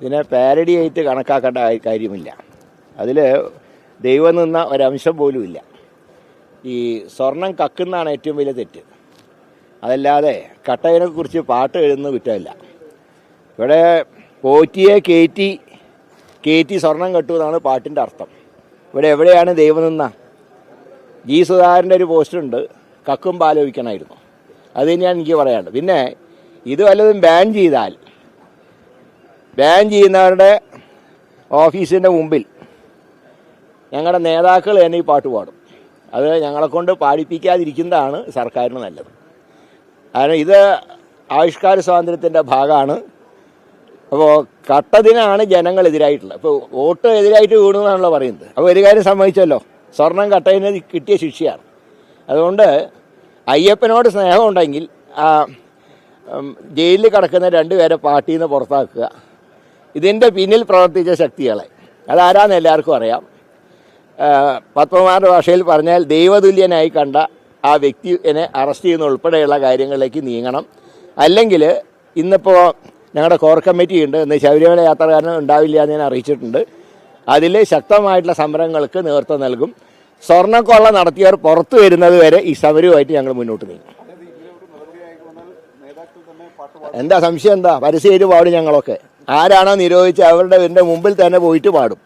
ഇതിനെ പാരഡി ആയിട്ട് കണക്കാക്കേണ്ട കാര്യമില്ല. അതിൽ ദൈവം നിന്ന ഒരംശം ഇല്ല. ഈ സ്വർണം കക്കുന്നാണ് ഏറ്റവും വലിയ തെറ്റ്. അതല്ലാതെ കട്ടയിനെ കുറിച്ച് പാട്ട് എഴുതുന്ന കുറ്റമില്ല. ഇവിടെ പോറ്റിയെ കയറ്റി കയറ്റി സ്വർണം കെട്ടുമെന്നാണ് പാട്ടിന്റെ അർത്ഥം. ഇവിടെ എവിടെയാണ് ദൈവം നിന്ന? ജി സുധാകരന്റെ ഒരു പോസ്റ്ററുണ്ട് കക്കും പാലോചിക്കണമായിരുന്നു അത് തന്നെയാണ് എനിക്ക് പറയാനുള്ളത്. പിന്നെ ഇത് വല്ലതും ബാൻ ചെയ്താൽ ബാൻ ചെയ്യുന്നവരുടെ ഓഫീസിന്റെ മുമ്പിൽ ഞങ്ങളുടെ നേതാക്കൾ തന്നെ ഈ പാട്ട് പാടും. അത് ഞങ്ങളെ കൊണ്ട് പാടിപ്പിക്കാതിരിക്കുന്നതാണ് സർക്കാരിന് നല്ലത്. കാരണം ഇത് ആവിഷ്കാര സ്വാതന്ത്ര്യത്തിന്റെ ഭാഗമാണ്. അപ്പോൾ കട്ടതിനാണ് ജനങ്ങൾ എതിരായിട്ടുള്ളത്. അപ്പോൾ വോട്ട് എതിരായിട്ട് വീണെന്നാണല്ലോ പറയുന്നത്. അപ്പോൾ ഒരു കാര്യം സമ്മതിച്ചല്ലോ സ്വർണം കട്ടതിന് കിട്ടിയ ശിക്ഷയാണ്. അതുകൊണ്ട് അയ്യപ്പനോട് സ്നേഹമുണ്ടെങ്കിൽ ജയിലിൽ കിടക്കുന്ന രണ്ടുപേരെ പാർട്ടിയിൽ നിന്ന് പുറത്താക്കുക. ഇതിന്റെ പിന്നിൽ പ്രവർത്തിച്ച ശക്തികളെ. അതാരാന്ന് എല്ലാവർക്കും അറിയാം. പത്മമാരുടെ ഭാഷയിൽ പറഞ്ഞാൽ ദൈവതുല്യനായി കണ്ട ആ വ്യക്തിനെ അറസ്റ്റ് ചെയ്യുന്ന ഉൾപ്പെടെയുള്ള കാര്യങ്ങളിലേക്ക് നീങ്ങണം. അല്ലെങ്കിൽ ഇന്നിപ്പോൾ ഞങ്ങളുടെ കോർ കമ്മിറ്റി ഉണ്ട് ഇന്ന് ശബരിമല യാത്രക്കാരൻ ഉണ്ടാവില്ല എന്ന് ഞാൻ അറിയിച്ചിട്ടുണ്ട്. അതിൽ ശക്തമായിട്ടുള്ള സമരങ്ങൾക്ക് നേതൃത്വം നൽകും. സ്വർണക്കൊള്ള നടത്തിയവർ പുറത്തു വരുന്നത് വരെ ഈ സമരവുമായിട്ട് ഞങ്ങൾ മുന്നോട്ട് നീങ്ങും. എന്താ സംശയം എന്താ? പരസ്യം പാടും ഞങ്ങളൊക്കെ. ആരാണോ നിരോധിച്ച് അവരുടെ എന്റെ മുമ്പിൽ തന്നെ പോയിട്ട് പാടും.